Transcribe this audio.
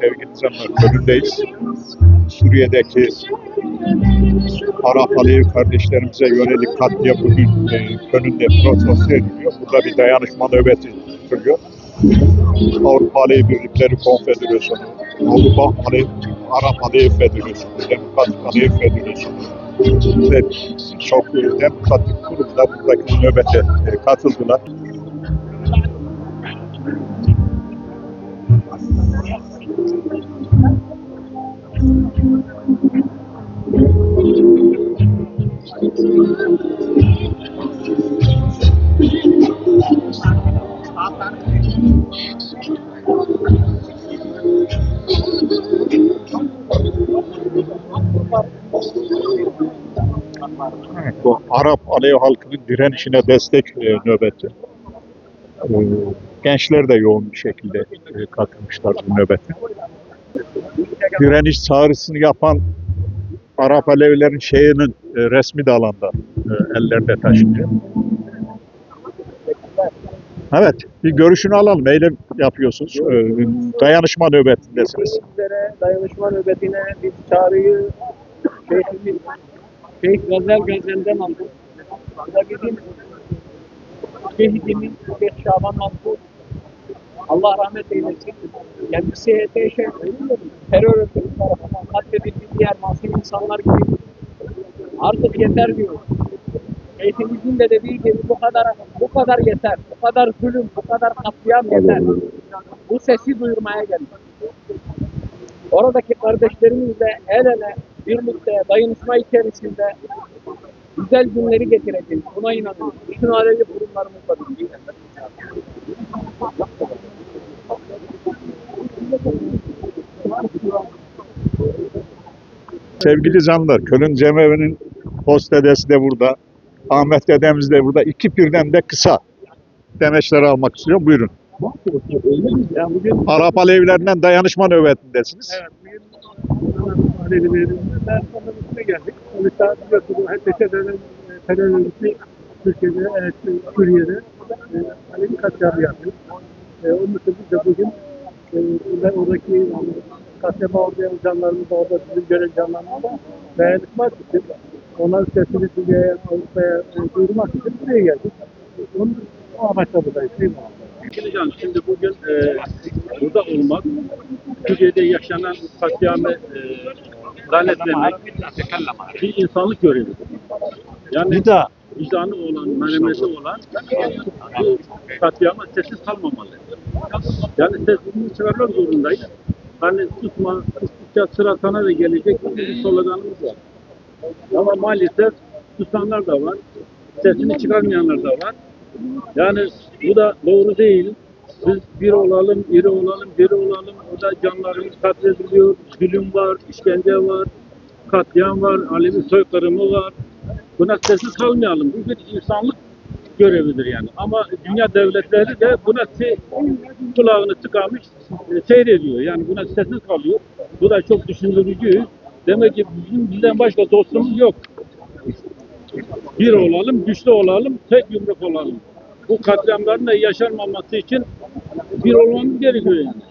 sevgili izleyenler Köln'deyiz. Suriye'deki Arap Alevi kardeşlerimize yönelik katliam bugün e, Köln'de protesto ediliyor. Burada bir dayanışma nöbeti sürüyor. Avrupa Alevi Birlikleri Konfederasyonu, Avrupa Alevi, Arap Alevi Federasyonu, Demokratik Alevi Federasyonu ve çok demokratik kurumlar buradaki nöbete e, katıldılar. Evet, bu Arap Alevi halkının direnişine destek e, nöbeti. E, gençler de yoğun bir şekilde e, katılmışlar bu nöbete. Direniş çağrısını yapan Arap Alevilerin şeyinin e, resmi de alanda e, ellerinde taşınıyor. Evet, bir görüşünü alalım. Eylem yapıyorsunuz. Dayanışma nöbetindesiniz. Dayanışma nöbetine biz çağrıyı Şeyh Gazel Gazel'den aldık. Bu da bizim şehidimiz Şeyh Şaban Mahmut. Allah rahmet eylesin. Kendisi HTŞ terör örgütü tarafından katledildi diğer masum insanlar gibi. Artık yeter diyor. Şeyhimizin de dediği gibi bu kadar bu kadar yeter. Bu kadar zulüm, bu kadar katliam yeter. Bu sesi duyurmaya geldik. Oradaki kardeşlerimizle el ele birlikte dayanışma içerisinde güzel günleri getireceğiz. Buna inanıyorum. Bütün Alevi kurumlarımızla birlikte. Sevgili canlar, Köln Cemevi'nin post dedesi de burada. Ahmet dedemiz de burada. İki birden de kısa demeçleri almak istiyorum. Buyurun. Yani bugün Arap Alevilerinden dayanışma nöbetindesiniz. evet, bugün Alevililerimizden sonrasına geldik. Sonuçta biliyorsunuz HTŞ denen e, terör örgütü Türkiye'de, evet, Suriye'de e, Alevi katliamı yapıyor. E, onun de bugün e, burada oradaki yani, katliama orada canlarımız orada bizim görev canlarımızda dayanışmak için onların sesini Türkiye'ye, Avrupa'ya e, duyurmak için buraya geldik. Onun o amaçla buradayız değil mi? Can, şimdi bugün e, burada olmak, Türkiye'de yaşanan katliamı e, zannetmemek bir insanlık görevidir. Yani vicdanı olan, merhameti olan bu katliama sessiz kalmamalı. Yani sesimizi çıkarmak zorundayız. Hani tutma, tuttukça sıra sana da gelecek bir sloganımız var. Ama maalesef tutanlar da var, sesini çıkarmayanlar da var. Yani bu da doğru değil. Biz bir olalım, iri olalım, biri olalım. Orada canlarımız katlediliyor, zulüm var, işkence var, katliam var, Alevi soykırımı var. Buna sessiz kalmayalım. Bu bir insanlık görevidir yani. Ama dünya devletleri de buna kulağını tıkamış e, seyrediyor. Yani buna sessiz kalıyor. Bu da çok düşündürücü. Demek ki bizim bizden başka dostumuz yok. Bir olalım, güçlü olalım, tek yumruk olalım. Bu katliamların da yaşanmaması için bir olmamız gerekiyor yani.